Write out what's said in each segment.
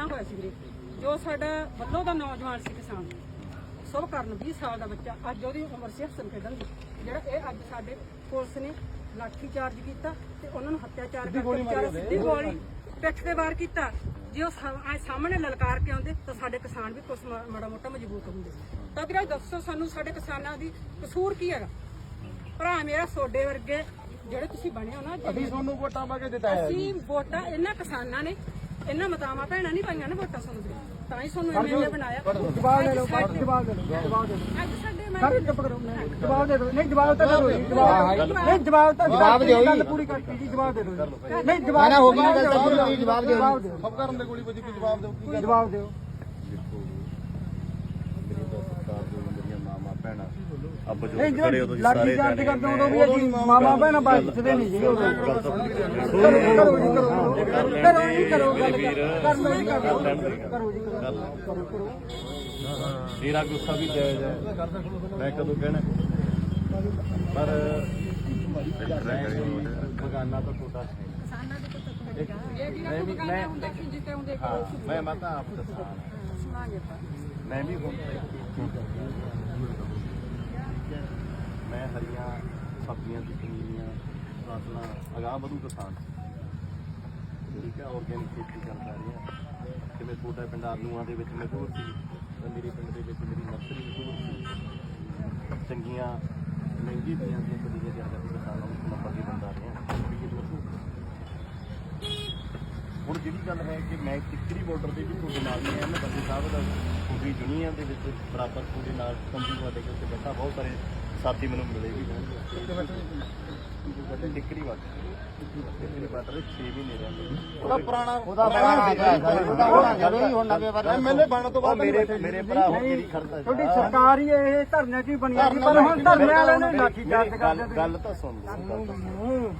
ਬਣਾਇਆ ਹੋਇਆ ਸੀ ਵੀਰੇ। ਜੋ ਸਾਡਾ ਵੱਲੋਂ ਦਾ ਨੌਜਵਾਨ ਸੀ ਕਿਸਾਨ। ਸਭ ਕਰਨ 20 ਸਾਲ ਦਾ ਬੱਚਾ ਅੱਜ ਉਹਦੀ ਉਮਰ ਸੀ ਹਸਨ ਖੇਡਣ ਦੀ। ਜਿਹੜਾ ਇਹ ਅੱਜ ਸਾਡੇ ਪੁਲਿਸ ਨੇ ਲਾਠੀ ਚਾਰਜ ਕੀਤਾ ਤੇ ਉਹਨਾਂ ਨੂੰ ਹੱਤਿਆਚਾਰ ਕਰਕੇ ਵਿਚਾਰਾ ਸਿੱਧੀ ਗੋਲੀ ਪਿੱਠ ਤੇ ਵਾਰ ਕੀਤਾ। ਜੇ ਉਹ ਸਾਹਮਣੇ ਲਲਕਾਰ ਕੇ ਆਉਂਦੇ ਤਾਂ ਸਾਡੇ ਕਿਸਾਨ ਵੀ ਕੁਛ ਮਾ- ਮਾੜਾ ਮੋਟਾ ਮਜ਼ਬੂਤ ਹੁੰਦੇ ਤਾਂ ਵੀਰੇ ਦੱਸੋ ਸਾਨੂੰ ਸਾਡੇ ਕਿਸਾਨਾਂ ਦੀ ਕਸੂਰ ਕੀ ਹੈਗਾ? ਭਰਾ ਮੇਰਾ ਸੋਡੇ ਵਰਗੇ ਜਿਹੜੇ ਤੁਸੀਂ ਬਣੇ ਹੋ ਨਾ ਅਸੀਂ ਤੁਹਾਨੂੰ ਵੋਟਾਂ ਪਾ ਕੇ ਦਿੱਤਾ ਹੈ ਅਸੀਂ ਵੋਟਾਂ ਇਹਨਾਂ ਕਿਸਾਨਾਂ ਨੇ ਇਹਨਾਂ ਮਤਾਵਾਂ ਭੈਣਾਂ ਨਹੀਂ ਪਾਈਆਂ ਨੇ ਵੋਟਾਂ ਸਾਨੂੰ। ਤਾਂ ਹੀ ਸਾਨੂੰ ਐਮਐਲਏ ਬਣਾਇਆ। ਜਵਾਬ ਦੇ ਦਿਓ ਬਾਅਦ ਜਵਾਬ ਦੇ ਦਿਓ ਜਵਾਬ ਦੇ ਦਿਓ। ਅੱਜ ਸਾਡੇ ਮੈਂ ਸਰ ਚੁੱਪ ਕਰੋ। ਜਵਾਬ ਦੇ ਦਿਓ। ਨਹੀਂ ਜਵਾਬ ਤਾਂ ਦਿਓ ਜੀ, ਜਵਾਬ ਨਹੀਂ ਜਵਾਬ ਤਾਂ ਜਵਾਬ ਦਿਓ ਗੱਲ ਪੂਰੀ ਕਰਤੀ ਜੀ ਜਵਾਬ ਦੇ ਦਿਓ ਜੀ। ਨਹੀਂ ਜਵਾਬ ਹੋ ਗਈ ਗੱਲ ਤਾਂ ਪੂਰੀ ਜਵਾਬ ਦਿਓ। ਜਵਾਬ ਦਿਓ। ਸਭ ਕਰਨ ਦੇ ਗੋਲੀ ਵੱਜੀ ਜਵਾਬ ਦਿਓ? ਜਵਾਬ ਦਿਓ ਮੇਰੀ ਤਾਂ ਸਰਕਾਰ ਜੋ ਮੇਰੀਆਂ ਮਾਮਾ ਭੈਣਾਂ ਨਹੀਂ ਖੜੇ ਉਦੋਂ ਜੀ ਸਾਰੇ ਜਾਣੇ ਕਰਦੇ ਉਦੋਂ ਵੀ ਅਸੀਂ ਮਾਮਾ ਭੈਣਾਂ ਬਚਦੇ ਨਹੀਂ ਜੀ ਉਦੋਂ। ਕਰੋ ਜੀ ਕਰੋ ਕਰੋ ਜੀ ਕਰੋ ਗੱਲ ਕਰ ਲਓ ਜੀ ਕਰ ਕਰੋ ਜੀ ਕਰੋ ਤੇਰਾ ਗੁੱਸਾ ਵੀ ਜਾਇਜ਼ ਹੈ। ਮੈਂ ਕਦੋਂ ਕਹਿਣਾ? ਪਰ ਬਗਾਨਾ ਤਾਂ ਇਹ ਹੁੰਦਾ ਸੀ ਜਿੱਤੇ ਹੁੰਦੇ ਹਾਂ ਮੈਂ ਮੈਂ ਤਾਂ ਆਪ ਦੱਸਾਂ। ਮੈਂ ਵੀ ਹੁਣ ਮੈਂ ਹਰੀਆਂ ਸਬਜ਼ੀਆਂ ਦੀ ਪਨੀਰੀਆਂ ਫਸਲਾਂ ਅਗਾਹ ਵਧੂ ਕਿਸਾਨ। ਠੀਕ ਹੈ ਆਰਗੈਨਿਕ ਖੇਤੀ ਕਰਦਾ ਰਿਹਾ। ਜਿਵੇਂ ਛੋਟਾ ਪਿੰਡ ਆਲੂਆਂ ਦੇ ਵਿੱਚ ਮਸ਼ਹੂਰ ਸੀ, ਤੇ ਮੇਰੇ ਪਿੰਡ ਦੇ ਵਿੱਚ ਮੇਰੀ ਨਰਸਰੀ ਮਸ਼ਹੂਰ ਸੀ। ਚੰਗੀਆਂ, ਮਹਿੰਗੀ ਦੀਆਂ ਦੀਆਂ ਪਨੀਰੀਆਂ ਤਿਆਰ ਕਰਕੇ ਕਿਸਾਨਾਂ ਨੂੰ ਨੰਬਰ ਦੀ ਬੰਦਾ ਰਿਹਾ। ਹੁਣ ਜਿਹੜੀ ਗੱਲ ਹੈ ਕਿ ਮੈਂ ਟਿੱਕਰੀ ਬਾਰਡਰ ਦੇ ਵੀ ਤੁਹਾਡੇ ਨਾਲ ਹੀ ਹਾਂ, ਮੈਂ ਸਾਹਿਬ ਦਾ, ਤੁਹਾਡੀ ਦੁਨੀਆ ਦੇ ਵਿੱਚ ਬਰਾਬਰ ਤੁਹਾਡੇ ਨਾਲ ਕੰਪਨੀ ਤੁਹਾਡੇ ਕੋਲ ਤੇ ਬੈਠਾ ਬਹੁਤ ਸਾਰੇ ਸਾਥੀ ਮੈਨੂੰ ਮਿਲੇ ਵੀ ਹੋਣਗੇ ਟਿੱਕਰੀ ਬਾਰਡਰ ਟਿੱਕਰੀ ਬਾਰਡਰ ਦੇ 6 ਮਹੀਨੇ ਰਹਿੰਦੇ ਉਹਦਾ ਪੁਰਾਣਾ ਉਹਦਾ ਪੁਰਾਣਾ ਹੁਣ ਨਵੇਂ ਬਾਰੇ ਐਮਐਲਏ ਬਣਨ ਤੋਂ ਬਾਅਦ ਮੇਰੇ ਮੇਰੇ ਭਰਾ ਹੋ ਕਿਹੜੀ ਖੜਦਾ ਤੁਹਾਡੀ ਸਰਕਾਰ ਹੀ ਇਹ ਧਰਨੇ 'ਚ ਹੀ ਬਣੀ ਆ। ਜੀ ਪਰ ਹੁਣ ਧਰਨੇ ਵਾਲਿਆਂ ਨੇ ਲਾਠੀ ਚਾਰਜ ਕਰ ਗੱਲ ਗੱਲ ਤਾਂ ਸੁਣ ਲਓ ਗੱਲ ਤਾਂ ਸੁਣੋ।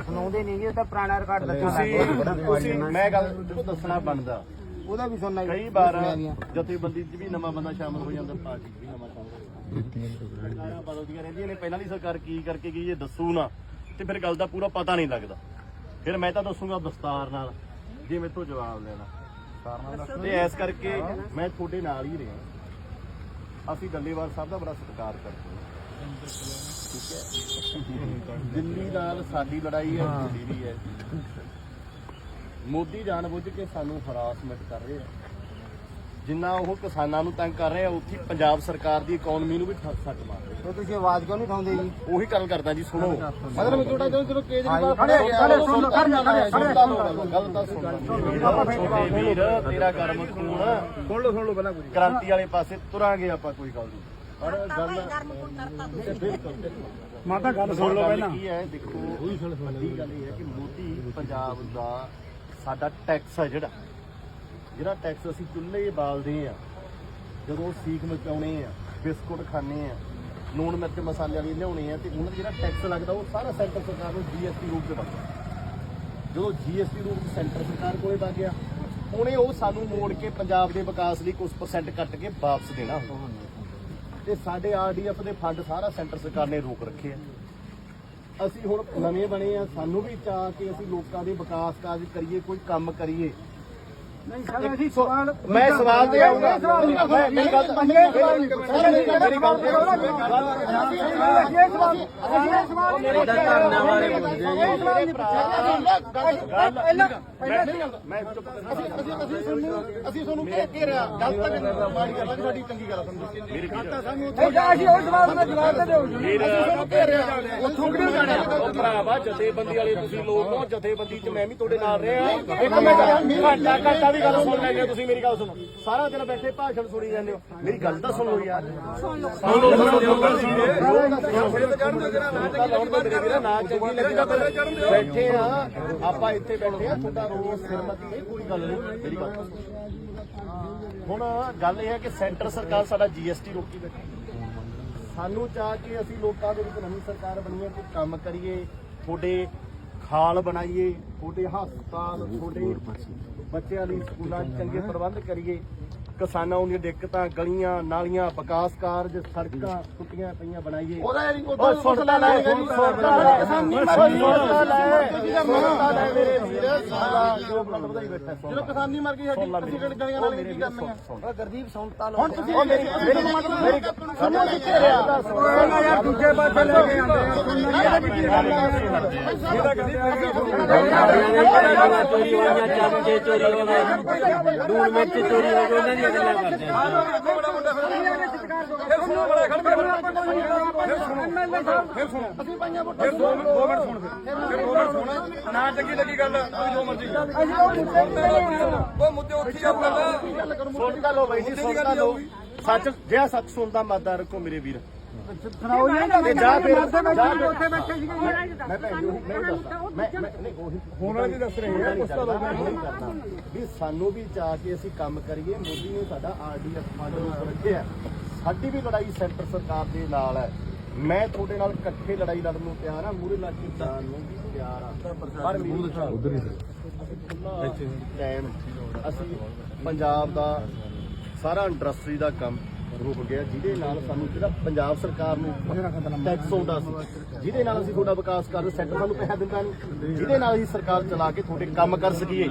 ਸੁਣਾਉਂਦੇ ਨਹੀਂ ਉਹ ਤਾਂ ਪੁਰਾਣਾ ਰਿਕਾਰਡ ਤੁਸੀਂ ਤੁਸੀਂ ਮੈਂ ਗੱਲ ਦੱਸਣਾ ਬਣਦਾ। ਉਹਦਾ ਵੀ ਸੁਣਨਾ ਕਈ ਵਾਰ ਜਥੇਬੰਦੀ 'ਚ ਵੀ ਨਵਾਂ ਬੰਦਾ ਸ਼ਾਮਲ ਹੋ ਜਾਂਦਾ ਪਾਰਟੀ 'ਚ ਵੀ ਨਵਾਂ ਸ਼ਾਮਲ ਹੋ ਜਾਂਦਾ। ਸਰਕਾਰਾਂ ਬਦਲਦੀਆਂ ਰਹਿੰਦੀਆਂ ਨੇ ਪਹਿਲਾਂ ਦੀ ਸਰਕਾਰ ਕੀ ਕਰਕੇ ਗਈ ਇਹ ਦੱਸੂ ਨਾ ਤੇ ਫਿਰ ਗੱਲ ਦਾ ਪੂਰਾ ਪਤਾ ਨਹੀਂ ਲੱਗਦਾ। ਫਿਰ ਮੈਂ ਤਾਂ ਦੱਸੂਗਾ ਦਸਤਾਰ ਨਾਲ ਜੇ ਮੇਰੇ ਤੋਂ ਜਵਾਬ ਲੈਣਾ। ਤੇ ਐਸ ਕਰਕੇ ਮੈਂ ਤੁਹਾਡੇ ਨਾਲ ਹੀ ਰਿਹਾ। ਅਸੀਂ ਡੱਲੇਵਾਲ ਸਾਹਿਬ ਦਾ ਬੜਾ ਸਤਿਕਾਰ ਕਰਦੇ ਹਾਂ। ਠੀਕ ਹੈ। ਦਿੱਲੀ ਨਾਲ ਸਾਡੀ ਲੜਾਈ ਹੈ ਦਿੱਲੀ ਦੀ ਹੈ। ਮੋਦੀ ਜਾਣਬੁੱਝ ਕੇ ਸਾਨੂੰ ਹਰਾਸਮੈਂਟ ਕਰ ਰਹੇ ਆ। ਜਿੰਨਾ ਉਹ ਕਿਸਾਨਾਂ ਨੂੰ ਤੰਗ ਕਰ ਰਹੇ ਆ ਉੱਥੇ ਹੀ ਪੰਜਾਬ ਸਰਕਾਰ ਦੀ ਇਕਨੋਮੀ ਨੂੰ ਵੀ ਠੱਗ ਸੱਟ ਮਾਰ ਰਹੇ ਤੇ ਤੁਸੀਂ ਆਵਾਜ਼ ਕਿਉਂ ਨਹੀਂ ਉਠਾਉਂਦੇ ਜੀ? ਆ। ਉਹੀ ਗੱਲ ਕਰਦਾ ਜੀ ਸੁਣੋ। ਮਤਲਬ ਤੁਹਾਡਾ ਜਦੋਂ ਜਦੋਂ ਕੇਜਰੀਵਾਲ ਖੜੇ ਖੜੇ ਸੁਣ ਲਓ ਖੜੇ ਖੜੇ ਗੱਲ ਤਾਂ ਸੁਣ ਲਓ। ਛੋਟੇ ਵੀਰ ਤੇਰਾ ਕਰਮ ਖੂਨ। ਸੁਣ ਲਓ ਸੁਣ ਲਓ ਪਹਿਲਾਂ ਕ੍ਰਾਂਤੀ ਵਾਲੇ ਪਾਸੇ ਤੁਰਾਂਗੇ ਆਪਾਂ ਕੋਈ ਗੱਲ ਨਹੀਂ। ਪਰ ਗੱਲ ਮਾਤਾ ਗੱਲ ਸੁਣ ਲਓ ਪਹਿਲਾਂ। ਕੀ ਹੈ ਦੇਖੋ ਵੱਡੀ ਗੱਲ ਇਹ ਹੈ ਕਿ ਮੋਦੀ ਪੰਜਾਬ ਦਾ ਸਾਡਾ ਟੈਕਸ ਆ ਜਿਹੜਾ। ਜਿਹੜਾ ਟੈਕਸ ਅਸੀਂ ਚੁੱਲ੍ਹੇ ਬਾਲਦੇ ਆ, ਜਦੋਂ ਸੀਖ ਮਚਾਉਣੇ ਆ, ਬਿਸਕੁਟ ਖਾਣੇ ਆ, ਲੂਣ ਮਿਰਚ ਮਸਾਲੇ ਵਾਲੀ ਲਿਆਉਣੇ ਆ, ਤੇ ਉਹਨਾਂ ਦਾ ਜਿਹੜਾ ਟੈਕਸ ਲੱਗਦਾ ਉਹ ਸਾਰਾ ਸੈਂਟਰ ਸਰਕਾਰ ਨੂੰ ਜੀਐਸਟੀ ਰੂਪ 'ਚ ਬਣਦਾ ਜਦੋਂ ਜੀਐਸਟੀ ਰੂਪ 'ਚ ਸੈਂਟਰ ਸਰਕਾਰ ਕੋਲੇ ਵਗ ਗਿਆ, ਉਹਨੇ ਉਹ ਸਾਨੂੰ ਮੋੜ ਕੇ ਪੰਜਾਬ ਦੇ ਵਿਕਾਸ ਲਈ ਕੁਝ ਪਰਸੈਂਟ ਕੱਟ ਕੇ ਵਾਪਸ ਦੇਣਾ। ਤੇ ਸਾਡੇ ਆਰਡੀਐਫ ਦੇ ਫੰਡ ਸਾਰਾ ਸੈਂਟਰ ਸਰਕਾਰ ਨੇ ਰੋਕ ਰੱਖੇ ਆ। ਅਸੀਂ ਹੁਣ ਨਵੇਂ ਬਣੇ ਆ, ਸਾਨੂੰ ਵੀ ਚਾਹ ਕਿ ਅਸੀਂ ਲੋਕਾਂ ਦੇ ਵਿਕਾਸ ਕਾਰਜ ਕਰੀਏ, ਕੋਈ ਕੰਮ ਕਰੀਏ ਨਹੀਂ ਸਰ ਅਸੀਂ ਸਵਾਲ ਮੈਂ ਸਵਾਲ ਤੇ ਆਉਂਗਾ। ਮੈਂ ਮੇਰੀ ਗੱਲ ਤਾਂ ਮੇਰੀ ਸਵਾਲ ਮੇਰੀ ਗੱਲ ਤੇ ਮੈਂ ਚੁੱਪ ਅਸੀਂ ਅਸੀਂ ਅਸੀਂ ਤੁਹਾਨੂੰ ਅਸੀਂ ਤੁਹਾਨੂੰ ਘੇਰ ਘੇਰਿਆ ਗੱਲ ਤਾਂ ਮਾੜੀ ਗੱਲ ਆ, ਸਾਡੀ ਚੰਗੀ ਗੱਲ ਦੱਸੀ। ਮੇਰੀ ਗੱਲ ਤਾਂ ਸਾਨੂੰ ਨਹੀਂ ਜਾਂ ਅਸੀਂ ਉਹ ਸਵਾਲ ਦਾ ਜਵਾਬ ਤਾਂ ਦਿਓ ਜੀ। ਉਹ ਥੁੰਗੜੀ ਜਾਣਾ? ਉਹ ਭਰਾਵਾ ਜਥੇਬੰਦੀ ਵਾਲੇ ਤੁਸੀਂ ਲੋਕ ਹੋ। ਜਥੇਬੰਦੀ ਚ ਮੈਂ ਵੀ ਤੁਹਾਡੇ ਨਾਲ ਰਿਹਾ। ਇੱਕ ਮਿੰਟ। ਘੰਟਾ ਘੰਟਾ ਵੀ ਗੱਲ ਸੁਣ ਲੈਂਦੇ ਹੋ ਤੁਸੀਂ ਮੇਰੀ ਗੱਲ ਸੁਣੋ। ਸਾਰਾ ਦਿਨ ਬੈਠੇ ਭਾਸ਼ਣ ਸੁਣੀ ਜਾਂਦੇ ਹੋ। ਮੇਰੀ ਗੱਲ ਤਾਂ ਸੁਣ ਯਾਰ। ਸੁਣ ਲਓ ਸੁਣ ਲਓ ਸੁਣ ਲਓ ਨਾ ਚੰਗੀ ਲੱਗੀ ਬੈਠੇ ਆ ਆਪਾਂ ਇੱਥੇ ਬੈਠੇ ਆ ਤੁਹਾਡਾ ਰੋਜ਼ ਸਿਰਮਤੀ ਨਹੀਂ ਕੋਈ ਗੱਲ ਨਹੀਂ ਮੇਰੀ ਗੱਲ। ਹੁਣ ਗੱਲ ਇਹ ਹੈ ਕਿ ਸੈਂਟਰ ਸਰਕਾਰ ਸਾਡਾ ਜੀਐਸਟੀ ਰੋਕੀ ਬੈਠੀ ਸਾਨੂੰ ਚਾਹ ਕੇ ਅਸੀਂ ਲੋਕਾਂ ਦੇ ਵਿੱਚ ਨਵੀਂ ਸਰਕਾਰ ਬਣੀਏ ਤੇ ਕੰਮ ਕਰੀਏ ਤੁਹਾਡੇ ਖਾਲ ਬਣਾਈਏ ਤੁਹਾਡੇ ਹਸਪਤਾਲ ਤੁਹਾਡੇ ਬੱਚਿਆਂ ਲਈ ਸਕੂਲਾਂ 'ਚ ਚੰਗੇ ਪ੍ਰਬੰਧ ਕਰੀਏ। ਕਿਸਾਨਾਂ ਨੂੰ ਦੀਆਂ ਦਿੱਕਤਾਂ ਗਲੀਆਂ ਨਾਲੀਆਂ ਵਿਕਾਸ ਕਾਰਜ ਸੜਕਾਂ ਟੁੱਟੀਆਂ ਪਈਆਂ ਬਣਾਈਏ ਉਹਦਾ ਯਾਰੀ ਓਏ ਸੁਣਦਾ ਲੈ ਸੁਣਦਾ ਲੈ ਕਿਸਾਨੀ ਮਰ ਗਈ ਸੁਣਦਾ ਲੈ ਸੁਣਦਾ ਲੈ ਮੇਰੇ ਵੀਰ ਸਾਲਾ ਜੋ ਬਣਾ ਵਧਾਈ ਬੈਠਾ ਜਦੋਂ ਕਿਸਾਨੀ ਮਰ ਗਈ ਸਾਡੀ ਅਸੀਂ ਕਿਹੜੀ ਗਲੀਆਂ ਨਾਲ ਕੀ ਕਰਨੀਆਂ ਗਰਦੀਪ ਸੁਣਤਾ ਹੁਣ ਤੁਸੀਂ ਉਹ ਮੇਰੀ ਮੇਰੀ ਮੇਰੀ ਸੁਣੋ ਕਿੱਥੇ ਰਿਹਾ ਉਹਨਾਂ ਯਾਰ ਦੂਜੇ ਪਾਸੇ ਲੈ ਕੇ ਆਉਂਦੇ ਚੋਰੀ ਹੋਈਆਂ ਚਮਚੇ ਚੋਰੀ ਹੋ ਚੋਰੀ ਗਈ ਉਹਨਾਂ ਦੀਆਂ ਗੱਲਾਂ ਕਰਦੇ ਆ। ਅਸੀਂ ਪਾਈਆਂ ਵੋਟਾਂ ਫਿਰ ਮਿੰਟ ਸੁਣ ਫਿਰ। ਦੋ ਮਿੰਟ ਸੁਣ। ਨਾ ਚੰਗੀ ਲੱਗੀ ਗੱਲ ਤੁਸੀਂ ਜੋ ਮਰਜ਼ੀ ਉਹ ਮੁੱਦੇ ਉੱਥੇ ਆ। ਗੱਲ ਸੁਣ ਗੱਲ ਹੋ ਬਾਈ ਜੀ ਸੁਣ ਗੱਲ ਹੋ ਸੱਚ ਜਿਹੜਾ ਸੱਚ ਸੁਣਦਾ ਮਾਦਾ ਰੱਖੋ ਮੇਰੇ ਵੀਰ। ਸੁਣਾਓ ਜੀ। ਤੇ ਜਾ ਫਿਰ ਜਾ ਫਿਰ। ਉੱਥੇ ਬੈਠੇ ਸੀਗੇ। ਮੈਂ ਭੈਣ ਜੀ ਮੈਂ ਦੱਸਦਾ। ਮੈਂ ਮੈਂ ਨਹੀਂ ਉਹੀ ਹੁਣ ਵਾਲੀ ਦੱਸ ਰਹੇ ਆ ਪੁੱਛਦਾ ਕਰਦਾ ਵੀ ਸਾਨੂੰ ਵੀ ਚਾਹ ਕੇ ਅਸੀਂ ਕੰਮ ਕਰੀਏ। ਮੋਦੀ ਨੇ ਸਾਡਾ ਆਰਡੀਐਫ ਫੰਡ ਰੋਕ ਰੱਖਿਆ ਸਾਡੀ ਵੀ ਲੜਾਈ ਸੈਂਟਰ ਸਰਕਾਰ ਦੇ ਨਾਲ ਹੈ। ਮੈਂ ਤੁਹਾਡੇ ਨਾਲ ਇਕੱਠੇ ਲੜਾਈ ਲੜਨ ਨੂੰ ਤਿਆਰ ਹਾਂ। ਮੂਰੇ ਲੱਗ ਕੇ ਜਾਣ ਨੂੰ ਵੀ ਤਿਆਰ ਹਾਂ। ਪਰ ਮੇਰੀ ਉਧਰ ਹੀ ਟਾਈਮ ਅਸੀਂ ਪੰਜਾਬ ਦਾ ਸਾਰਾ ਇੰਡਸਟਰੀ ਦਾ ਕੰਮ ਰੁਕ ਗਿਆ। ਜਿਹਦੇ ਨਾਲ ਸਾਨੂੰ ਜਿਹੜਾ ਪੰਜਾਬ ਸਰਕਾਰ ਨੂੰ ਟੈਕਸ ਆਉਂਦਾ ਸੀ, ਜਿਹਦੇ ਨਾਲ ਅਸੀਂ ਤੁਹਾਡਾ ਵਿਕਾਸ ਕਰਦੇ ਸੈਕਟਰ ਸਾਨੂੰ ਪੈਸਾ ਦਿੰਦਾ ਨਹੀਂ। ਜਿਹਦੇ ਨਾਲ ਅਸੀਂ ਸਰਕਾਰ ਚਲਾ ਕੇ ਤੁਹਾਡੇ ਕੰਮ ਕਰ ਸਕੀਏ,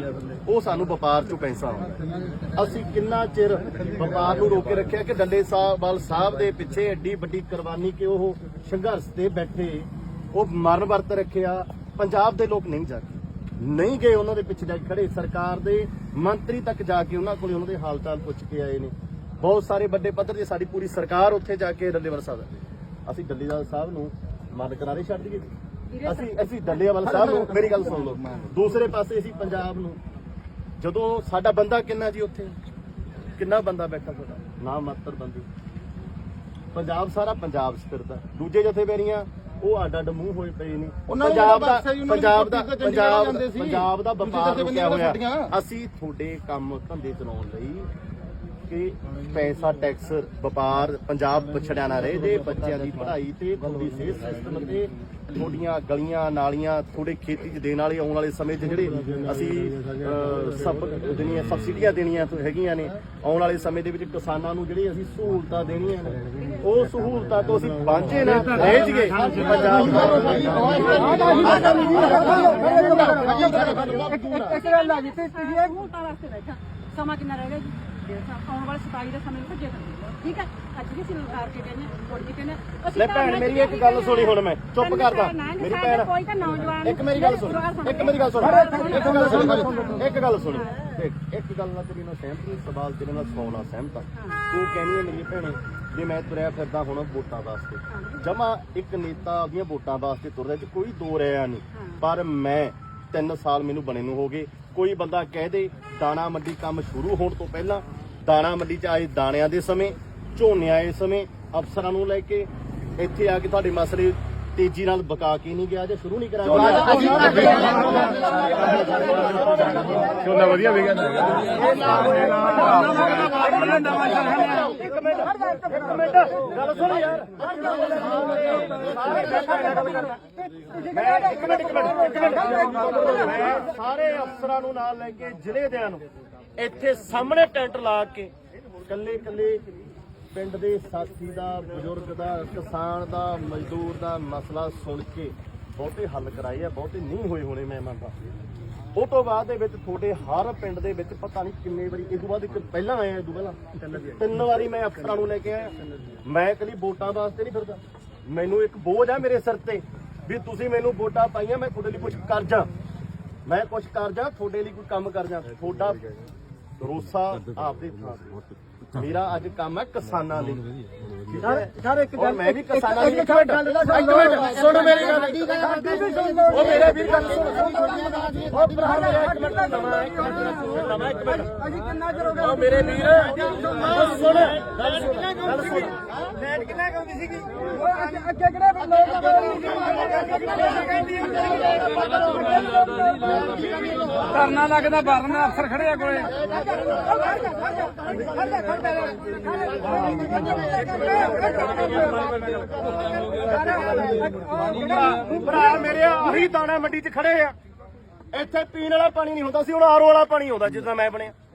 ਉਹ ਸਾਨੂੰ ਵਪਾਰ ਚੋਂ ਪੈਸਾ ਆਉਂਦਾ। ਅਸੀਂ ਕਿੰਨਾ ਚਿਰ ਵਪਾਰ ਨੂੰ ਰੋਕ ਰੱਖਿਆ ਕਿ ਡੱਲੇ ਸਾਹਿਬ ਵਾਲ ਸਾਹਿਬ ਦੇ ਪਿੱਛੇ ਐਡੀ ਵੱਡੀ ਕੁਰਬਾਨੀ ਕਿ ਉਹ ਸੰਘਰਸ਼ ਤੇ ਬੈਠੇ, ਉਹ ਮਰਨ ਵਰਤ ਰੱਖਿਆ। ਪੰਜਾਬ ਦੇ ਲੋਕ ਨਹੀਂ ਜਾ ਕੇ ਨਹੀਂ ਗਏ ਉਹਨਾਂ ਦੇ ਪਿੱਛੇ ਜਾ ਕੇ ਖੜੇ। ਸਰਕਾਰ ਦੇ ਮੰਤਰੀ ਤੱਕ ਜਾ ਕੇ ਉਹਨਾਂ ਕੋਲੇ ਉਹਨਾਂ ਦੇ ਹਾਲ ਪੁੱਛ ਕੇ ਆਏ ਨੇ। ਬਹੁਤ ਸਾਰੇ ਵੱਡੇ ਪੱਧਰ ਤੇ ਸਾਡੀ ਪੂਰੀ ਸਰਕਾਰ ਉੱਥੇ ਜਾ ਕੇ ਡੱਲੇਵਾਲ ਸਾਹਿਬ ਅਸੀਂ ਡੱਲੇਵਾਲ ਸਾਹਿਬ ਨੂੰ ਮਨ ਕਰਾਰੇ ਛੱਡ ਦਈਏ। ਅਸੀਂ ਅਸੀਂ ਡੱਲੇਵਾਲ ਸਾਹਿਬ ਨੂੰ ਮੇਰੀ ਗੱਲ ਸੁਣ ਲਓ। ਦੂਸਰੇ ਪਾਸੇ ਅਸੀਂ ਪੰਜਾਬ ਨੂੰ। ਜਦੋਂ ਸਾਡਾ ਬੰਦਾ ਕਿੰਨਾ ਜੀ ਉੱਥੇ? ਕਿੰਨਾ ਬੰਦਾ ਬੈਠਾ ਤੁਹਾਡਾ? ਨਾ ਮਾਤਰ ਬੰਦੇ। ਪੰਜਾਬ ਸਾਰਾ ਪੰਜਾਬ ਚ ਫਿਰਦਾ ਦੂਜੇ ਜਥੇਬੇਰੀਆਂ ਉਹ ਅੱਡ ਅੱਡ ਮੂੰਹ ਹੋਏ ਪਏ ਨੇ। ਪੰਜਾਬ ਦਾ ਪੰਜਾਬ ਦਾ ਪੰਜਾਬ ਦਾ ਵਪਾਰ ਰੁਕਿਆ ਹੋਇਆ। ਅਸੀਂ ਤੁਹਾਡੇ ਕੰਮ ਧੰਦੇ ਚਲਾਉਣ ਲਈ ਕਿ ਪੈਸਾ ਟੈਕਸ ਵਪਾਰ ਪੰਜਾਬ ਪਛੜਿਆ ਨਾ ਰਹੇ ਜੇ ਬੱਚਿਆਂ ਦੀ ਪੜ੍ਹਾਈ ਤੇ ਤੁਹਾਡੀ ਸਿਹਤ ਸਿਸਟਮ ਤੇ ਤੁਹਾਡੀਆਂ ਗਲੀਆਂ ਨਾਲੀਆਂ ਤੁਹਾਡੇ ਖੇਤੀ 'ਚ ਦੇਣ ਵਾਲੇ ਆਉਣ ਵਾਲੇ ਸਮੇਂ 'ਚ ਜਿਹੜੇ ਅਸੀਂ ਸਭ ਦੇਣੀਆਂ ਸਬਸਿਡੀਆਂ ਦੇਣੀਆਂ ਤੋਂ ਹੈਗੀਆਂ ਨੇ ਆਉਣ ਵਾਲੇ ਸਮੇਂ ਦੇ ਵਿੱਚ ਕਿਸਾਨਾਂ ਨੂੰ ਜਿਹੜੀ ਅਸੀਂ ਸਹੂਲਤਾਂ ਦੇਣੀਆਂ ਨੇ ਉਹ ਸਹੂਲਤਾਂ ਤੋਂ ਅਸੀਂ ਵਾਂਝੇ ਨਾ ਰਹਿ ਜੀਏ ਪੰਜਾਬ ਇੱਕ ਗੱਲ ਆ ਜੀ ਤੇ ਤੁਸੀਂ ਇਹ ਸਹੂਲਤਾਂ ਵਾਸਤੇ ਬੈਠਾ ਸਮਾਂ ਕਿੰਨਾ ਰਹਿ ਗਿਆ ਜੀ ਡੇਢ ਸਾਲ ਆਉਣ ਵਾਲੇ 27 ਦੇ ਸਮੇਂ ਨੂੰ ਭੱਜੇ ਕਰਦੇ ਠੀਕ ਹੈ ਅੱਜ ਵੀ ਅਸੀਂ ਲਲਕਾਰ ਕੇ ਕਹਿੰਦੇ ਹਾਂ ਹੁਣ ਵੀ ਕਹਿੰਦੇ ਹਾਂ। ਅਸੀਂ ਲੈ ਭੈਣ ਮੇਰੀ ਇੱਕ ਗੱਲ ਸੁਣੀ ਹੁਣ ਮੈਂ। ਚੁੱਪ ਸਾਨੂੰ ਕਰਦਾ ਮੇਰੀ ਸਾਡੇ ਭੈਣ ਕੋਈ ਤਾਂ ਨੌਜਵਾਨ ਇੱਕ ਮੇਰੀ ਗੱਲ ਸੁਣ। ਇੱਕ ਮੇਰੀ ਗੱਲ ਸੁਣ। ਇੱਕ ਗੱਲ ਸੁਣ ਇੱਕ ਗੱਲ ਸੁਣ। ਇੱਕ ਇੱਕ ਗੱਲ ਨਾਲ ਤੇਰੀ ਨਾਲ ਸਹਿਮਤ ਨਹੀਂ ਸਵਾਲ ਤੇਰੇ ਨਾਲ ਸੌ ਨਾਲ ਸਹਿਮਤ ਆ। ਤੂੰ ਕਹਿੰਦੀ ਹੈ ਮੇਰੀ ਭੈਣੇ ਜੇ ਮੈਂ ਤੁਰਿਆ ਫਿਰਦਾ ਹੁਣ ਵੋਟਾਂ ਵਾਸਤੇ ਜਮਾ ਇੱਕ ਨੇਤਾ ਆਪਦੀਆਂ ਵੋਟਾਂ ਵਾਸਤੇ ਤੁਰਦਾ ਚ ਕੋਈ ਦੋ ਰਿਆ ਨਹੀਂ। ਪਰ ਮੈਂ 3 ਸਾਲ ਮੈਨੂੰ ਬਣੇ ਨੂੰ ਹੋ ਗਏ। ਕੋਈ ਬੰਦਾ ਕਹਿ ਦੇ ਦਾਣਾ ਮੰਡੀ ਕੰਮ ਸ਼ੁਰੂ ਹੋਣ ਤੋਂ ਪਹਿਲਾਂ ਦਾਣਾ ਮੰਡੀ ਚ ਆਏ ਦਾਣਿਆਂ ਦੇ ਸਮੇਂ ਝੋਨੇ ਆਏ ਸਮੇਂ ਅਫਸਰਾਂ ਨੂੰ ਲੈ ਕੇ ਇੱਥੇ ਆ ਕੇ ਤੁਹਾਡੇ ਮਸਲੇ ਤੇਜ਼ੀ ਨਾਲ ਬਕਾ ਕੇ ਨਹੀਂ ਗਿਆ ਜਾਂ ਸ਼ੁਰੂ ਨਹੀਂ ਕਰਾਇਆ ਚੋਲਾ ਵਧੀਆ ਵੀ ਇੱਕ ਮਿੰਟ ਇੱਕ ਮਿੰਟ ਗੱਲ ਸੁਣ ਯਾਰ ਮੈਂ ਇੱਕ ਮਿੰਟ ਇੱਕ ਮਿੰਟ ਇੱਕ ਮਿੰਟ। ਮੈਂ ਸਾਰੇ ਅਫਸਰਾਂ ਨੂੰ ਨਾਲ ਲੈ ਕੇ ਜ਼ਿਲ੍ਹੇ ਦਿਆਂ ਨੂੰ ਇੱਥੇ ਸਾਹਮਣੇ ਟੈਂਟ ਲਾ ਕੇ ਕੱਲੇ ਕੱਲੇ ਪਿੰਡ ਦੇ ਸਾਥੀ ਦਾ, ਬਜ਼ੁਰਗ ਦਾ, ਕਿਸਾਨ ਦਾ, ਮਜ਼ਦੂਰ ਦਾ ਮਸਲਾ ਸੁਣ ਕੇ ਬਹੁਤੇ ਹੱਲ ਕਰਾਏ ਆ, ਬਹੁਤੇ ਨਹੀਂ ਹੋਏ ਹੋਣੇ ਮੈਂ ਮੰਨਦਾ। ਉਹ ਤੋਂ ਬਾਅਦ ਦੇ ਵਿੱਚ ਤੁਹਾਡੇ ਹਰ ਪਿੰਡ ਦੇ ਵਿੱਚ ਪਤਾ ਨਹੀਂ ਕਿੰਨੇ ਵਾਰੀ, ਇਸ ਤੋਂ ਬਾਅਦ ਇੱਕ ਪਹਿਲਾਂ ਆਇਆ ਇਸ ਤੋਂ ਪਹਿਲਾਂ। ਤਿੰਨ ਵਾਰੀ ਮੈਂ ਅਫਸਰਾਂ ਨੂੰ ਲੈ ਕੇ ਆਇਆ। ਮੈਂ ਕਦੀ ਵੋਟਾਂ ਵਾਸਤੇ ਨਹੀਂ ਫਿਰਦਾ। ਮੈਨੂੰ ਇੱਕ ਬੋਝ ਆ ਮੇਰੇ ਸਿਰ ਤੇ ਵੀ ਤੁਸੀਂ ਮੈਨੂੰ ਵੋਟਾਂ ਪਾਈਆਂ, ਮੈਂ ਤੁਹਾਡੇ ਲਈ ਕੁਝ ਕਰ ਜਾ। ਮੈਂ ਕੁਝ ਕਰ ਜਾ, ਤੁਹਾਡੇ ਲਈ ਕੋਈ ਕੰਮ ਕਰ ਜਾ। ਤੁਹਾਡਾ ਭਰੋਸਾ ਆਪਦੇ ਥਾਂ। ਮੇਰਾ ਅੱਜ ਕੰਮ ਹੈ ਕਿਸਾਨਾਂ ਲਈ। ਠੀਕ ਹੈ? ਸਰ ਇੱਕ ਔਰ ਮੈਂ ਵੀ ਕਿਸਾਨਾਂ ਲਈ ਇੱਕ ਮਿੰਟ ਇੱਕ ਮਿੰਟ ਸੁਣ ਮੇਰੀ ਗੱਲ ਉਹ ਮੇਰੇ ਵੀਰ ਗੱਲ ਸੁਣ ਉਹ ਭਰਾ ਮੇਰਾ ਇੱਕ ਮਿੰਟ ਨਵਾਂ ਇੱਕ ਮਿੰਟ ਨਵਾਂ ਇੱਕ ਮਿੰਟ ਅਸੀਂ ਕਿੰਨਾ ਚਿਰ ਹੋ ਗਿਆ? ਉਹ ਮੇਰੇ ਵੀਰ ਉਹ ਸੁਣ। ਗੱਲ ਸੁਣ। ਕਿੰਨਾ ਸੀਗੀ? ਅੱਗੇ ਕਿਹੜੇ ਲੋਕ ਧਰਨਾ ਲੱਗਦਾ ਵਰਨਾ ਅਫਸਰ ਖੜੇ ਆ ਕੋਲੇ। ਭਰਾ ਮੇਰੇ ਅਸੀਂ ਦਾਣਾ ਮੰਡੀ 'ਚ ਖੜੇ ਆ। ਇੱਥੇ ਪੀਣ ਵਾਲਾ ਪਾਣੀ ਨਹੀਂ ਹੁੰਦਾ ਸੀ ਹੁਣ ਆਰਓ ਵਾਲਾ ਪਾਣੀ ਆਉਂਦਾ ਜਿੱਦਾਂ ਮੈਂ ਬਣਿਆ।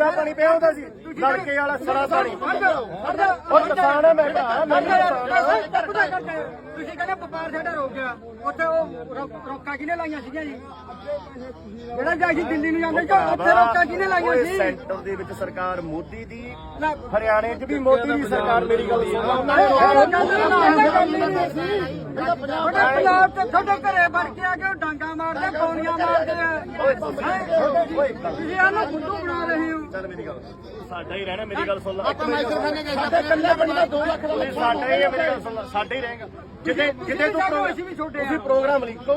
ਦੂਜਾ ਪਾਣੀ ਪਿਆ ਹੁੰਦਾ ਸੀ ਨਲਕੇ ਵਾਲਾ ਸੜਾ ਪਾਣੀ ਉਹ ਕਿਸਾਨ ਹੈ ਮੈਂ ਕਿਹਾ ਮੈਂ। ਤੁਸੀਂ ਕਹਿੰਦੇ ਵਪਾਰ ਸਾਡਾ ਰੁਕ ਗਿਆ ਉੱਥੇ ਉਹ ਰੋਕਾਂ ਕਿਹਨੇ ਲਾਈਆਂ ਸੀਗੀਆਂ ਜੀ ਜਿਹੜਾ ਜਾਂ ਅਸੀਂ ਦਿੱਲੀ ਨੂੰ ਜਾਂਦੇ ਸੀ ਉੱਥੇ ਰੋਕਾਂ ਕਿਹਨੇ ਲਾਈਆਂ ਸੀ ਸੈਂਟਰ ਦੇ ਵਿੱਚ ਸਰਕਾਰ ਮੋਦੀ ਦੀ ਹਰਿਆਣੇ 'ਚ ਵੀ ਮੋਦੀ ਦੀ ਸਰਕਾਰ ਮੇਰੀ ਗੱਲ ਸੁਣੋ ਪੰਜਾਬ ਤੇ ਤੁਹਾਡੇ ਘਰੇ ਵੜ ਕੇ ਆ ਕੇ ਉਹ ਡਾਂਗਾ ਮਾਰਦੇ ਪੌਣੀਆਂ ਮਾਰਦੇ ਆ ਓਏ ਤੁਸੀਂ ਆਨੂੰ ਬੁੱਧੂ ਬਣਾ ਰਹੇ ਹੋ ਚੱਲ ਮੇਰੀ ਗੱਲ ਸਾਡਾ ਹੀ ਰਹਿਣਾ ਮੇਰੀ ਗੱਲ ਸੁਣ ਲੈ। ਸਾਡੇ ਕੱਲੇ ਬਣੀ ਦਾ 2 ਲੱਖ ਦਾ ਸਾਡਾ ਹੀ ਹੈ ਮੇਰੀ ਗੱਲ ਸੁਣ ਲੈ। ਸਾਡੇ ਹੀ ਰਹੇਗਾ। ਜਿੱਦੇ ਜਿੱਦੇ ਤੂੰ ਪ੍ਰੋ- ਅਸੀਂ ਵੀ ਛੋਟੇ ਆ। ਤੁਸੀਂ ਪ੍ਰੋਗਰਾਮ ਲਿਖੋ।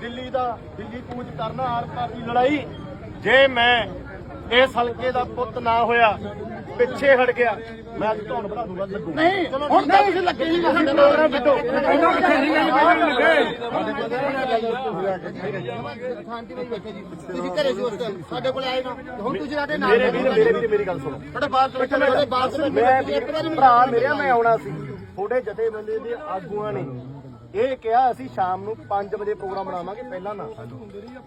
ਦਿੱਲੀ ਦਾ ਦਿੱਲੀ ਕੂਚ ਕਰਨਾ ਆਰ ਪਾਰ ਦੀ ਲੜਾਈ। ਜੇ ਮੈਂ ਇਸ ਹਲਕੇ ਦਾ ਪੁੱਤ ਨਾ ਹੋਇਆ ਪਿੱਛੇ ਹਟ ਗਿਆ। ਮੈਂ ਅੱਜ ਤੁਹਾਨੂੰ ਬਣਾ ਦੂੰਗਾ ਲੱਗੂ ਨਹੀਂ ਹੁਣ ਤਾਂ ਤੁਸੀਂ ਲੱਗੇ ਹੀ ਨਹੀਂ ਪ੍ਰੋਗਰਾਮ ਵਿੱਢੋ ਤੁਸੀਂ ਘਰੇ ਸੀ ਉਸ ਟਾਈਮ ਸਾਡੇ ਕੋਲ ਆਏ ਨਾ ਹੁਣ ਤੁਸੀਂ ਸਾਡੇ ਨਾਲ ਮੇਰੇ ਵੀਰ ਮੇਰੇ ਵੀਰ ਮੇਰੀ ਗੱਲ ਸੁਣੋ। ਤੁਹਾਡੇ ਬਾਅਦ ਵਿੱਚ ਤੁਹਾਡੇ ਬਾਅਦ ਵਿੱਚ ਮੈਂ ਭਰਾ ਮੇਰਿਆ ਮੈਂ ਆਉਣਾ ਸੀ। ਥੋੜੇ ਜਥੇਬੰਦੀ ਦੇ ਆਗੂਆਂ ਨੇ ਇਹ ਕਿਹਾ ਅਸੀਂ ਸ਼ਾਮ ਨੂੰ 5 ਵਜੇ ਪ੍ਰੋਗਰਾਮ ਬਣਾਵਾਂਗੇ ਪਹਿਲਾਂ ਨਾ।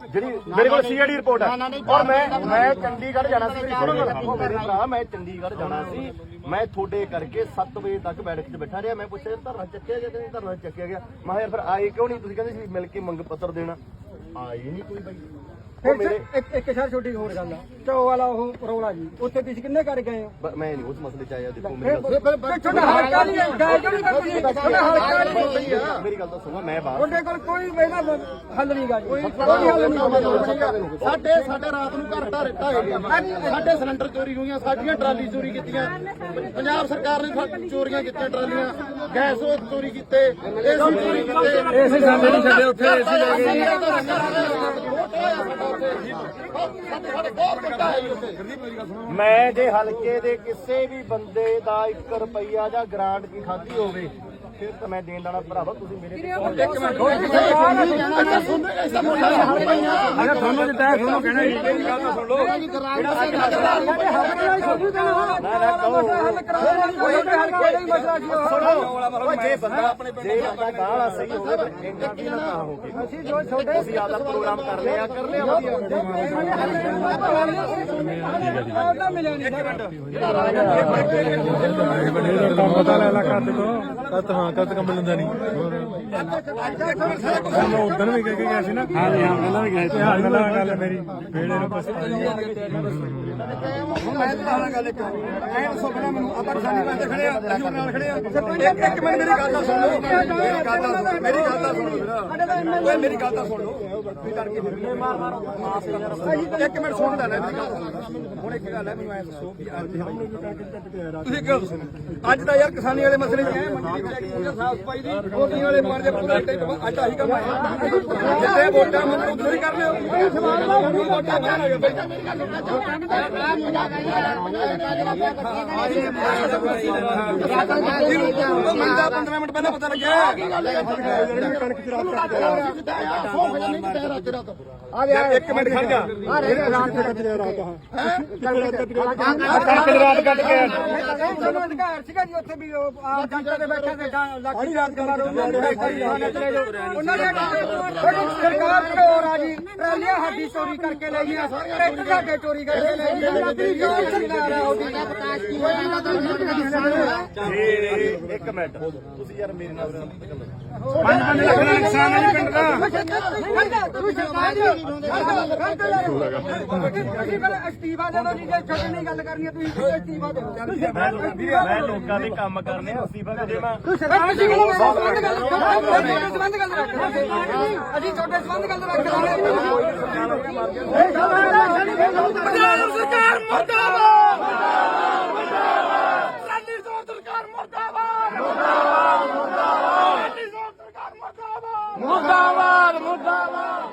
ਜਿਹੜੀ ਮੇਰੇ ਕੋਲ ਸੀਆਈਡੀ ਰਿਪੋਰਟ ਹੈ। ਔਰ ਮੈਂ ਮੈਂ ਚੰਡੀਗੜ੍ਹ ਜਾਣਾ ਸੀ। ਮੇਰੀ ਭਰਾ ਮੈਂ ਚੰਡੀਗੜ੍ਹ ਜਾਣਾ ਸੀ। ਮੈਂ ਤੁਹਾਡੇ ਕਰਕੇ 7 ਵਜੇ ਤੱਕ ਬੈਠਕ 'ਚ ਬੈਠਾ ਰਿਹਾ। ਮੈਂ ਪੁੱਛਿਆ ਧਰਨਾ ਚੱਕਿਆ ਗਿਆ ਕਹਿੰਦੇ ਧਰਨਾ ਚੱਕਿਆ ਗਿਆ? ਮੈਂ ਕਿਹਾ ਯਾਰ ਫਿਰ ਆਏ ਕਿਉਂ ਨਹੀਂ? ਤੁਸੀਂ ਕਹਿੰਦੇ ਸੀ ਮਿਲ ਕੇ ਮੰਗ ਪੱਤਰ ਦੇਣਾ। ਆਏ ਨਹੀਂ ਕੋਈ ਬਾਈ। ਫਿਰ ਮੇਰੇ ਇੱਕ ਇੱਕ ਸ਼ਾਰ ਛੋਟੀ ਹੋਰ ਗੱਲ ਆ। ਚੋ ਵਾਲਾ ਉਹ ਰੌਲਾ ਜੀ ਉੱਥੇ ਤੁਸੀਂ ਕਿੰਨੇ ਕਰ ਗਏ ਹੋ ਬ- ਮੈਂ ਨਹੀਂ ਉਸ ਮਸਲੇ 'ਚ ਆਇਆ ਦੇਖੋ ਮੇਰੀ ਗੱਲ ਫਿਰ ਤੁਹਾਡਾ ਹਲਕਾ ਨਹੀਂ ਹੈ ਗਏ ਕਿਉਂ ਨਹੀਂ ਕਰਦੇ? ਤੁਹਾਡਾ ਹਲਕਾ ਨਹੀਂ ਹੈ। ਮੇਰੀ ਗੱਲ ਤਾਂ ਸੁਣੋ ਮੈਂ ਬਾਹਰ ਤੁਹਾਡੇ ਕੋਲ ਕੋਈ ਵੇਲਾ ਹੱਲ ਨਹੀਂ ਗਾ ਜੀ। ਕੋਈ ਹੱਲ ਨਹੀਂ ਸਾਡੇ ਸਾਡੇ ਰਾਤ ਨੂੰ ਘਰ ਢਾਰੇ ਢਾਏ ਗਏ ਸਾਡੇ ਸਿਲੰਡਰ ਚੋਰੀ ਹੋਈਆਂ ਸਾਡੀਆਂ ਟਰਾਲੀ ਚੋਰੀ ਕੀਤੀਆਂ। ਪੰਜਾਬ ਸਰਕਾਰ ਨੇ ਸਾ- ਚੋਰੀਆਂ ਕੀਤੀਆਂ ਟਰਾਲੀਆਂ। ਗੈਸ ਉਹ ਚੋਰੀ ਕੀਤੇ ਏਸੀ ਚੋਰੀ ਕੀਤੇ। ਏਸੀ ਸਾਡੇ ਨਹੀਂ ਛੱਡੇ ਉੱਥੇ ਏਸੀ ਲੈ ਗਏ ਮੈਂ ਜੇ ਹਲਕੇ ਦੇ ਕਿਸੇ ਵੀ ਬੰਦੇ ਦਾ 1 ਰੁਪਈਆ ਜਾਂ ਗ੍ਰਾਂਟ ਕੀ ਖਾਧੀ ਹੋਵੇ ਫਿਰ ਤਾਂ ਮੈਂ ਦੇਣ ਵਾਲਾ ਭਰਾਵਾ ਤੁਸੀਂ ਮੇਰੇ ਤੇ ਕੌਣ ਅਗਰ ਤੁਹਾਨੂੰ ਜਿੱਦਾਂ ਤੁਹਾਨੂੰ ਕਹਿਣਾ ਜੀ ਮੇਰੀ ਗੱਲ ਤਾਂ ਸੁਣ ਲਓ ਨਾ ਨਾ ਕਹੋ ਸੁਣੋ ਓਏ ਜੇ ਬੰਦਾ ਜੇ ਬੰਦਾ ਗਾਲਾ ਸਹੀ ਹੋਵੇ ਤਾਂ ਇੰਨਾ ਵੀ ਨਾ ਤਾਂ ਹੋਵੇ ਅਸੀਂ ਜੋ ਛੋਟੇ ਤੁਸੀਂ ਆਪਦਾ ਪ੍ਰੋਗਰਾਮ ਕਰ ਲਿਆ ਕਰ ਲਿਆ ਵਧੀਆ ਉਹਦਾ ਮਿਲਿਆ ਨਹੀਂ ਕੰਮ ਪਤਾ ਲੈ ਲਾ ਕੱਦ ਤੋਂ ਕੱਦ ਹਾਂ ਕੱਦ ਕੰਮ ਲੈਂਦਾ ਨਹੀਂ। ਮੈਂ ਉਦੋਂ ਵੀ ਕਹਿ ਕੇ ਗਿਆ ਸੀ ਨਾ। ਹਾਂ ਜੀ ਹਾਂ ਪਹਿਲਾਂ ਵੀ ਗਿਆ ਸੀ। ਹਾਂ ਨਾਲ ਗੱਲ ਮੇਰੀ। ਬੇੜੇ ਨੂੰ ਪਛਤਾਈ ਮੈਂ ਤਾਂ ਹਾਲਾਂ ਗੱਲ ਇੱਕ ਐ ਦੱਸੋ ਪਹਿਲਾਂ ਮੈਨੂੰ ਆਪਾਂ ਕਿਸਾਨੀ ਵਾਸਤੇ ਖੜੇ ਆ ਅਸੀਂ ਨਾਲ ਖੜੇ ਆ ਇੱਕ ਇੱਕ ਮਿੰਟ ਮੇਰੀ ਗੱਲ ਤਾਂ ਸੁਣ ਲਓ। ਮੇਰੀ ਗੱਲ ਤਾਂ ਮੇਰੀ ਗੱਲ ਤਾਂ ਸੁਣੋ ਵੀਰਾ। ਓਏ ਮੇਰੀ ਗੱਲ ਤਾਂ ਸੁਣ ਲਓ। ਤੁਸੀਂ ਤੜਕੇ ਫਿਰ ਮਾਰ ਮਾਰ ਇੱਕ ਮਿੰਟ ਸੁਣ ਲੈ ਮੇਰੀ ਗੱਲ ਹੁਣ ਇੱਕ ਗੱਲ ਹੈ ਮੈਨੂੰ ਐ ਦੱਸੋ ਕਿ ਅੱਜ ਤੁਸੀਂ ਅੱਜ ਦਾ ਯਾਰ ਕਿਸਾਨੀ ਵਾਲੇ ਮਸਲੇ ਚ ਐ ਮੰਡੀ ਹੋਈ ਸਾਫ਼ ਸਫ਼ਾਈ ਦੀ ਵੋਟਿੰਗ ਵਾਲੇ ਦੇ ਪੂਰਾ ਟੈਕ ਅੱਜ ਆਹੀ ਕੰਮ ਹੈ ਜਿੱਤੇ ਵੋਟਾਂ ਮੰਨ ਉਦੋਂ ਹੀ ਕਰ ਲਿਓ ਸਵਾਲ ਵੋਟਾਂ ਕਰ ਲਿਓ ਮਿੰਟਾਂ 15 ਮਿੰਟ ਪਹਿਲਾਂ ਪਤਾ ਲੱਗਿਆ ਕਣਕ ਚ ਰਾਤ ਆ। ਗਿਆ ਇੱਕ ਮਿੰਟ ਖੜ ਜਾ। ਰਾਤ ਕੱਟ ਲਿਆ ਰਾਤ ਹਾਂ ਕਣਕ ਰਾਤ ਕੱਟ ਕੇ। ਸਾਨੂੰ ਅਧਿਕਾਰ ਸੀਗਾ ਜੀ ਉੱਥੇ ਵੀ ਜਨਤਾ ਦੇ ਬੈਠੇ ਤੇ ਲੱਖੀ ਰਾਤ ਕਮਾਰੋ ਉਹਨਾਂ ਨੇ ਸਰਕਾਰ ਕੋਲ ਆ ਜੀ? ਟਰਾਲੀਆਂ ਸਾਡੀ ਚੋਰੀ ਕਰਕੇ ਲੈ ਗਈਆਂ ਟਰੈਕਟਰ ਸਾਡੇ ਚੋਰੀ ਕਰਕੇ ਲੈ ਗਈਆਂ। ਇੱਕ ਮਿੰਟ ਤੁਸੀਂ ਯਾਰ ਮੇਰੇ ਨਾਲ ਪੰਜ ਪੰਜ ਲੱਖ ਦਾ ਨੁਕਸਾਨ ਹੈ ਜੀ ਪਿੰਡ ਦਾ ਅਸਤੀਫਾ ਦੇ ਦੋ ਜੀ ਜੇ ਛੱਡਣ ਦੀ ਗੱਲ ਕਰਨੀ ਹੈ ਤੁਸੀਂ ਅਸਤੀਫਾ ਦੇ ਦਿਓ ਮੈਂ ਲੋਕਾਂ ਦੇ ਕੰਮ ਕਰਨੇ ਅਸਤੀਫਾ ਕਦੇ ਮੈਂ ਅਸੀਂ ਕਿਹਨੂੰ ਸੰਬੰਧ ਗੱਲ ਸੰਬੰਧ ਗੱਲ ਰੱਖਦੇ ਅਸੀਂ ਤੁਹਾਡੇ ਸੰਬੰਧ ਗੱਲ ਰੱਖਦੇ ਪੰਜਾਬ ਸਰਕਾਰ ਮੁਰਦਾਬਾਦ ਸਾਡੀ ਸਰਕਾਰ ਮੁਰਦਾਬਾਦ ਮੁਰਦਾਬਾਦ ਮੁਰਦਾਬਾਦ ਮੁਰਦਾਬਾਦ ਮੁਰਦਾਬਾਦ।